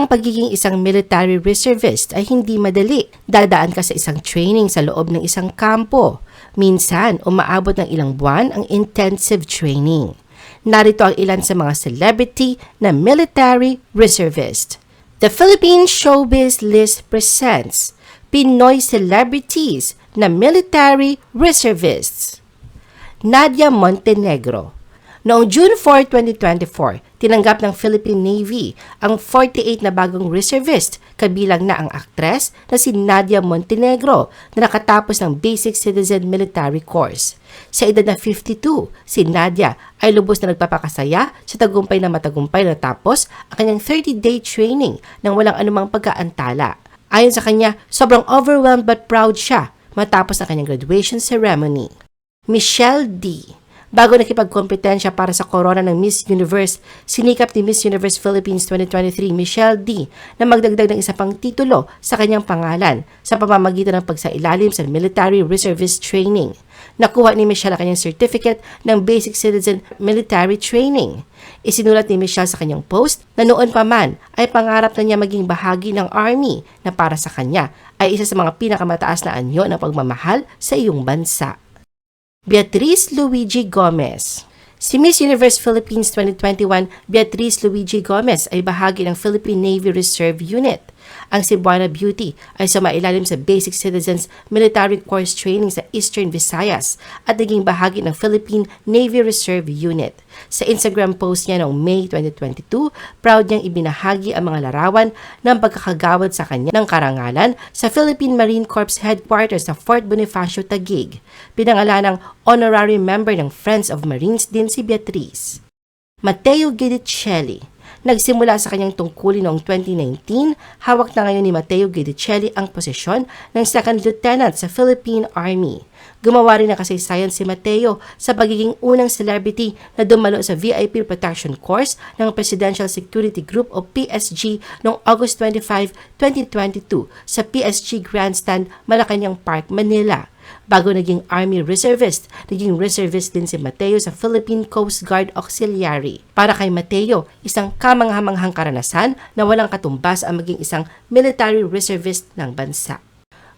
Ang pagiging isang military reservist ay hindi madali. Dadaan ka sa isang training sa loob ng isang kampo. Minsan, umaabot ng ilang buwan ang intensive training. Narito ang ilan sa mga celebrity na military reservist. The Philippine Showbiz List presents Pinoy celebrities na military reservists. Nadia Montenegro. Noong June 4, 2024, tinanggap ng Philippine Navy ang 48 na bagong reservist, kabilang na ang aktres na si Nadia Montenegro na nakatapos ng Basic Citizen Military Course. Sa edad na 52, si Nadia ay lubos na nagpapakasaya sa tagumpay na matagumpay na tapos ang kanyang 30-day training nang walang anumang pagkaantala. Ayon sa kanya, sobrang overwhelmed but proud siya matapos ang kanyang graduation ceremony. Michelle D. Bago nakipagkompetensya para sa corona ng Miss Universe, sinikap ni Miss Universe Philippines 2023 Michelle D na magdagdag ng isa pang titulo sa kanyang pangalan sa pamamagitan ng pagsailalim sa military reservist training. Nakuha ni Michelle ang kanyang certificate ng Basic Citizen Military Training. Isinulat ni Michelle sa kanyang post na noon pa man ay pangarap na niya maging bahagi ng Army na para sa kanya ay isa sa mga pinakamataas na anyo ng pagmamahal sa iyong bansa. Beatriz Luigi Gomez Si Miss Universe Philippines 2021, Beatriz Luigi Gomez ay bahagi ng Philippine Navy Reserve Unit. Ang Cebuana Beauty ay sumailalim sa Basic Citizens Military Course Training sa Eastern Visayas at naging bahagi ng Philippine Navy Reserve Unit. Sa Instagram post niya noong May 2022, proud niyang ibinahagi ang mga larawan ng pagkakagawad sa kanya ng karangalan sa Philippine Marine Corps Headquarters sa Fort Bonifacio, Taguig. Pinangalan ng honorary member ng Friends of Marines din si Beatriz. Matteo Gidicelli Nagsimula sa kanyang tungkulin noong 2019, hawak na ngayon ni Matteo Guidicelli ang posisyon ng Second Lieutenant sa Philippine Army. Gumawa rin ng kasaysayan si Matteo sa pagiging unang celebrity na dumalo sa VIP Protection Course ng Presidential Security Group o PSG noong August 25, 2022 sa PSG Grandstand, Malacanang Park, Manila. Bago naging Army Reservist, naging reservist din si Mateo sa Philippine Coast Guard Auxiliary. Para kay Mateo, isang kamanghamanghang karanasan na walang katumbas ang maging isang military reservist ng bansa.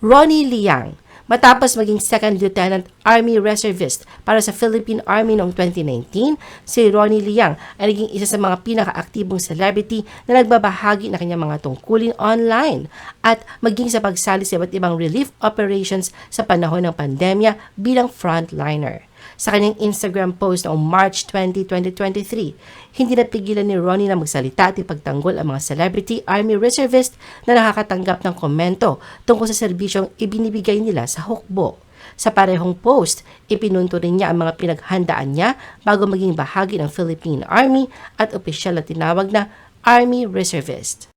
Ronnie Liang, Matapos maging Second Lieutenant Army Reservist para sa Philippine Army noong 2019, si Ronnie Liang ay naging isa sa mga pinakaaktibong celebrity na nagbabahagi ng kanyang mga tungkulin online at maging sa pagsali sa iba't ibang relief operations sa panahon ng pandemya bilang frontliner. Sa kanyang Instagram post noong March 20, 2023, hindi napigilan ni Ronnie na magsalita at ipagtanggol ang mga celebrity army reservist na nakakatanggap ng komento tungkol sa serbisyong ibinibigay nila sa hukbo. Sa parehong post, ipinunto rin niya ang mga pinaghandaan niya bago maging bahagi ng Philippine Army at opisyal na tinawag na Army Reservist.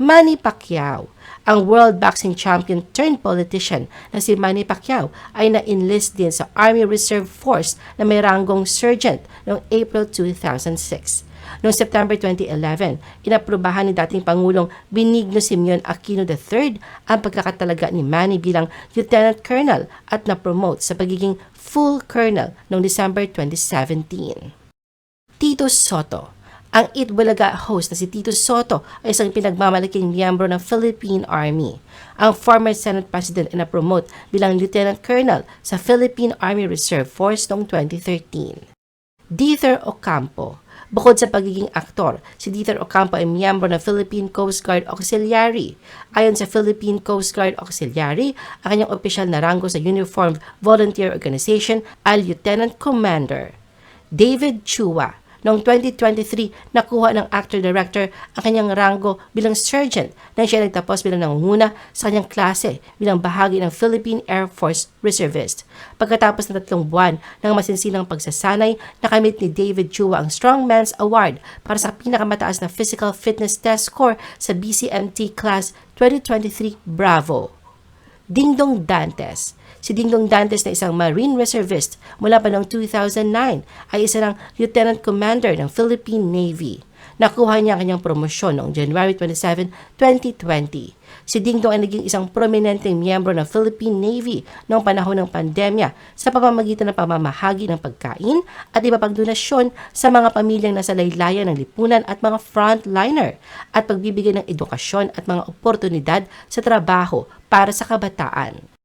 Manny Pacquiao ang world boxing champion turned politician na si Manny Pacquiao ay na-enlist din sa Army Reserve Force na may ranggong sergeant noong April 2006. Noong September 2011, inaprubahan ni dating Pangulong Benigno Simeon Aquino III ang pagkakatalaga ni Manny bilang Lieutenant Colonel at na-promote sa pagiging full colonel noong December 2017. Tito Soto ang Itbulaga host na si Tito Soto ay isang pinagmamalaking miyembro ng Philippine Army. Ang former Senate President ay na-promote bilang Lieutenant Colonel sa Philippine Army Reserve Force noong 2013. Dieter Ocampo Bukod sa pagiging aktor, si Dieter Ocampo ay miyembro ng Philippine Coast Guard Auxiliary. Ayon sa Philippine Coast Guard Auxiliary, ang kanyang opisyal na rango sa Uniformed Volunteer Organization ay Lieutenant Commander. David Chua Noong 2023, nakuha ng actor-director ang kanyang rango bilang sergeant nang siya nagtapos bilang nangunguna sa kanyang klase bilang bahagi ng Philippine Air Force Reservist. Pagkatapos ng tatlong buwan ng masinsinang pagsasanay, nakamit ni David Chua ang Strongman's Award para sa pinakamataas na physical fitness test score sa BCMT Class 2023 Bravo. Dingdong Dantes Si Dingdong Dantes na isang Marine Reservist mula pa noong 2009 ay isa ng Lieutenant Commander ng Philippine Navy. Nakuha niya ang kanyang promosyon noong January 27, 2020. Si Ding Dong ay naging isang prominenteng miyembro ng Philippine Navy noong panahon ng pandemya sa pamamagitan ng pamamahagi ng pagkain at iba pang donasyon sa mga pamilyang nasa laylayan ng lipunan at mga frontliner at pagbibigay ng edukasyon at mga oportunidad sa trabaho para sa kabataan.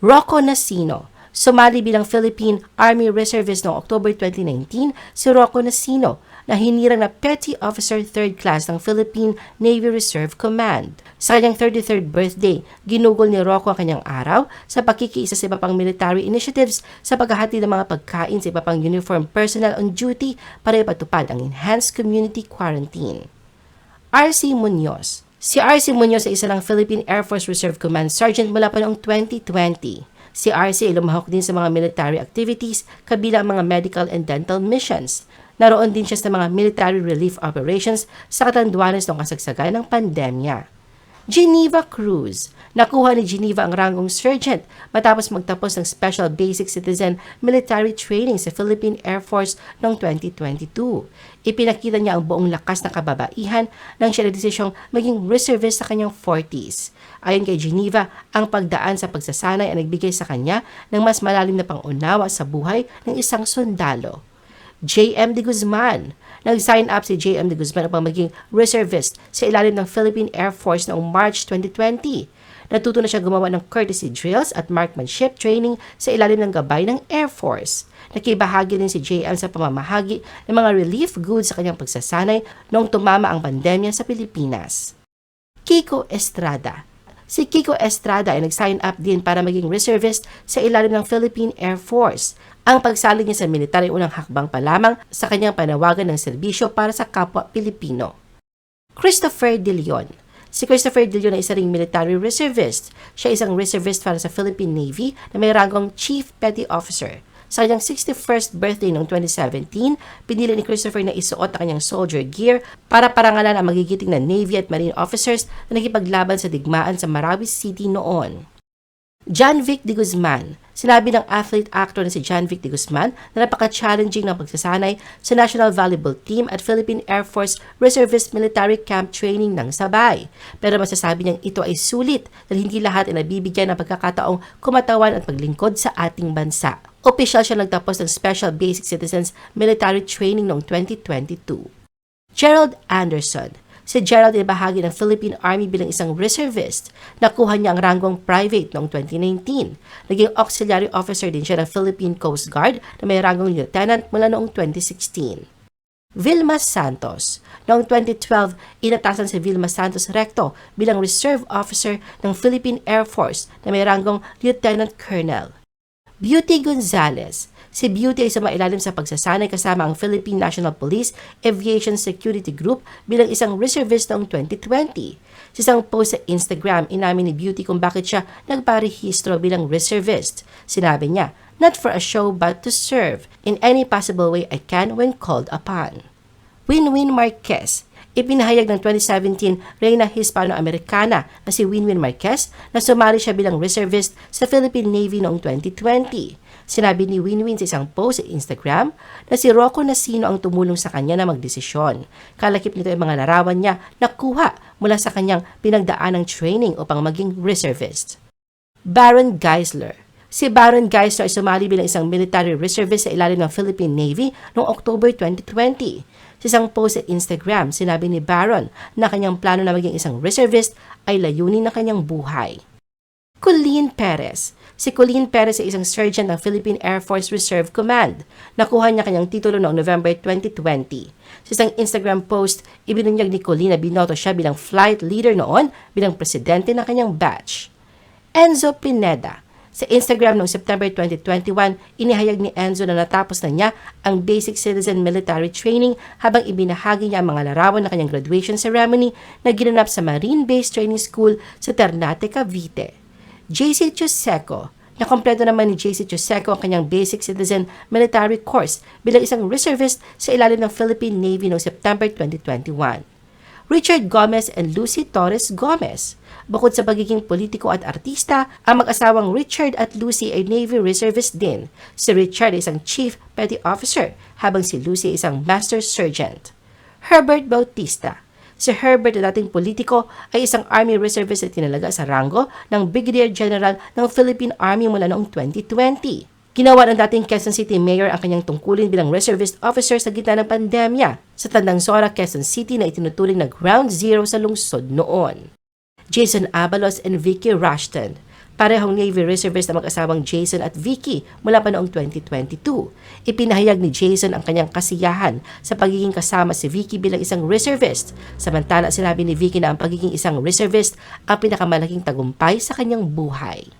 Rocco Nasino Sumali bilang Philippine Army Reservist noong October 2019 si Rocco Nasino na hinirang na Petty Officer 3rd Class ng Philippine Navy Reserve Command. Sa kanyang 33rd birthday, ginugol ni Rocco ang kanyang araw sa pakikiisa sa iba pang military initiatives sa paghahati ng mga pagkain sa iba pang uniform personnel on duty para ipatupad ang enhanced community quarantine. R.C. Munoz Si R.C. Munoz ay isa ng Philippine Air Force Reserve Command Sergeant mula pa noong 2020. Si RC ay lumahok din sa mga military activities kabilang mga medical and dental missions. Naroon din siya sa mga military relief operations sa Katanduanes noong kasagsagan ng pandemya. Geneva Cruz. Nakuha ni Geneva ang rangong sergeant matapos magtapos ng Special Basic Citizen Military Training sa Philippine Air Force noong 2022. Ipinakita niya ang buong lakas ng kababaihan nang siya nagdesisyong maging reservist sa kanyang 40s. Ayon kay Geneva, ang pagdaan sa pagsasanay ay nagbigay sa kanya ng mas malalim na pangunawa sa buhay ng isang sundalo. J.M. de Guzman. Nag-sign up si J.M. de Guzman upang maging reservist sa ilalim ng Philippine Air Force noong March 2020. Natuto na siya gumawa ng courtesy drills at marksmanship training sa ilalim ng gabay ng Air Force. Nakibahagi din si JM sa pamamahagi ng mga relief goods sa kanyang pagsasanay noong tumama ang pandemya sa Pilipinas. Kiko Estrada Si Kiko Estrada ay nag-sign up din para maging reservist sa ilalim ng Philippine Air Force. Ang pagsali niya sa militar ay unang hakbang pa lamang sa kanyang panawagan ng serbisyo para sa kapwa Pilipino. Christopher De Leon Si Christopher De Leon ay isa ring military reservist. Siya ay isang reservist para sa Philippine Navy na may rangong Chief Petty Officer. Sa kanyang 61st birthday noong 2017, pinili ni Christopher na isuot ang kanyang soldier gear para parangalan ang magigiting na Navy at Marine officers na nakipaglaban sa digmaan sa Marawi City noon. John Vic de Guzman. Sinabi ng athlete actor na si John Vic de Guzman na napaka-challenging ng pagsasanay sa National Volleyball Team at Philippine Air Force Reservist Military Camp Training ng sabay. Pero masasabi niyang ito ay sulit dahil hindi lahat ay nabibigyan ng pagkakataong kumatawan at paglingkod sa ating bansa. Opisyal siya nagtapos ng Special Basic Citizens Military Training noong 2022. Gerald Anderson Si Gerald ay bahagi ng Philippine Army bilang isang reservist. Nakuha niya ang ranggong private noong 2019. Naging auxiliary officer din siya ng Philippine Coast Guard na may ranggong lieutenant mula noong 2016. Vilma Santos. Noong 2012, inatasan si Vilma Santos Recto bilang reserve officer ng Philippine Air Force na may ranggong lieutenant colonel. Beauty Gonzalez. Si Beauty ay sumailalim sa pagsasanay kasama ang Philippine National Police Aviation Security Group bilang isang reservist noong 2020. Sa isang post sa Instagram, inamin ni Beauty kung bakit siya nagparehistro bilang reservist. Sinabi niya, not for a show but to serve in any possible way I can when called upon. Winwin Marquez Ipinahayag ng 2017 Reina Hispano-Americana na si Winwin Marquez na sumali siya bilang reservist sa Philippine Navy noong 2020. Sinabi ni Winwin sa isang post sa Instagram na si Rocco Nasino ang tumulong sa kanya na magdesisyon. Kalakip nito ay mga larawan niya na kuha mula sa kanyang pinagdaan ng training upang maging reservist. Baron Geisler Si Baron Geisler ay sumali bilang isang military reservist sa ilalim ng Philippine Navy noong October 2020. Sa isang post sa Instagram, sinabi ni Baron na kanyang plano na maging isang reservist ay layunin ng kanyang buhay. Colleen Perez Si Colleen Perez ay isang sergeant ng Philippine Air Force Reserve Command. Nakuha niya kanyang titulo noong November 2020. Sa isang Instagram post, ibinunyag ni Colleen na binoto siya bilang flight leader noon bilang presidente ng kanyang batch. Enzo Pineda sa Instagram noong September 2021, inihayag ni Enzo na natapos na niya ang Basic Citizen Military Training habang ibinahagi niya ang mga larawan ng kanyang graduation ceremony na ginanap sa Marine Base Training School sa Ternate, Cavite. JC Chuseco. Nakompleto naman ni JC Chuseco ang kanyang Basic Citizen Military Course bilang isang reservist sa ilalim ng Philippine Navy noong September 2021. Richard Gomez and Lucy Torres Gomez. Bukod sa pagiging politiko at artista, ang mag-asawang Richard at Lucy ay Navy reservist din. Si Richard ay isang Chief Petty Officer, habang si Lucy ay isang Master Sergeant. Herbert Bautista. Si Herbert na dating politiko ay isang Army Reservist na tinalaga sa rango ng Brigadier General ng Philippine Army mula noong 2020. Ginawa ng dating Quezon City Mayor ang kanyang tungkulin bilang reservist officer sa gitna ng pandemya sa Tandang Sora, Quezon City na itinuturing na ground zero sa lungsod noon. Jason Abalos and Vicky Rushton. Parehong Navy Reservist na mag-asawang Jason at Vicky mula pa noong 2022. Ipinahayag ni Jason ang kanyang kasiyahan sa pagiging kasama si Vicky bilang isang reservist. Samantala sinabi ni Vicky na ang pagiging isang reservist ang pinakamalaking tagumpay sa kanyang buhay.